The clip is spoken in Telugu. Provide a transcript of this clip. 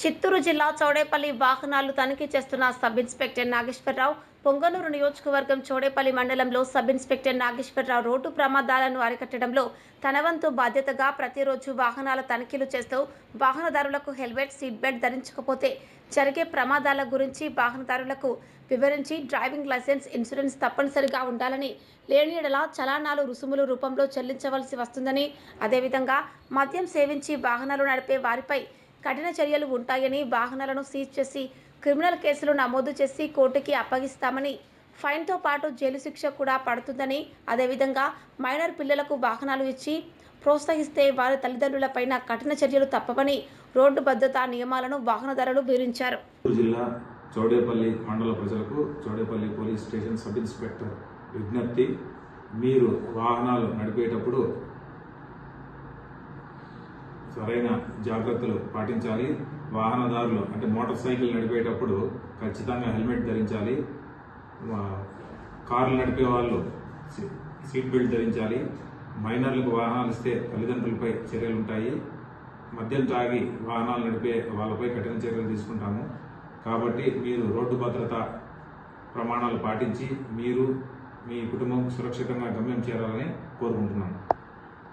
చిత్తూరు జిల్లా చౌడేపల్లి వాహనాలు తనిఖీ చేస్తున్న సబ్ ఇన్స్పెక్టర్ నాగేశ్వరరావు పొంగనూరు నియోజకవర్గం చౌడేపల్లి మండలంలో సబ్ ఇన్స్పెక్టర్ నాగేశ్వరరావు రోడ్డు ప్రమాదాలను అరికట్టడంలో తన వంతు బాధ్యతగా ప్రతిరోజు వాహనాల తనిఖీలు చేస్తూ వాహనదారులకు హెల్మెట్ సీట్ బెల్ట్ ధరించకపోతే జరిగే ప్రమాదాల గురించి వాహనదారులకు వివరించి డ్రైవింగ్ లైసెన్స్ ఇన్సూరెన్స్ తప్పనిసరిగా ఉండాలని లేని చలానాలు రుసుములు రూపంలో చెల్లించవలసి వస్తుందని అదేవిధంగా మద్యం సేవించి వాహనాలు నడిపే వారిపై కఠిన చర్యలు ఉంటాయని వాహనాలను సీజ్ చేసి క్రిమినల్ కేసులు నమోదు చేసి కోర్టుకి అప్పగిస్తామని. ఫైన్తో పాటు జైలు శిక్ష కూడా పడుతుందని అదేవిధంగా మైనర్ పిల్లలకు వాహనాలు ఇచ్చి ప్రోత్సహిస్తే వారి తల్లిదండ్రులపైన కఠిన చర్యలు తప్పవని రోడ్డు భద్రతా నియమాలను వాహనదారులు వివరించారు. జిల్లా చౌడేపల్లి మండల ప్రజలకు Chowdepalli police station sub inspector విజ్ఞప్తి మీరు వాహనాలు నడిపేటప్పుడు సరైన జాగ్రత్తలు పాటించాలి. వాహనదారులు అంటే మోటార్ సైకిల్ నడిపేటప్పుడు ఖచ్చితంగా హెల్మెట్ ధరించాలి. కార్లు నడిపే వాళ్ళు సీట్ బెల్ట్ ధరించాలి. మైనర్లకు వాహనాలు ఇస్తే తల్లిదండ్రులపై చర్యలు ఉంటాయి. మద్యం తాగి వాహనాలు నడిపే వాళ్ళపై కఠిన చర్యలు తీసుకుంటాము. కాబట్టి మీరు రోడ్డు భద్రత ప్రమాణాలు పాటించి మీరు మీ కుటుంబం సురక్షితంగా గమ్యం చేరాలని కోరుకుంటున్నాను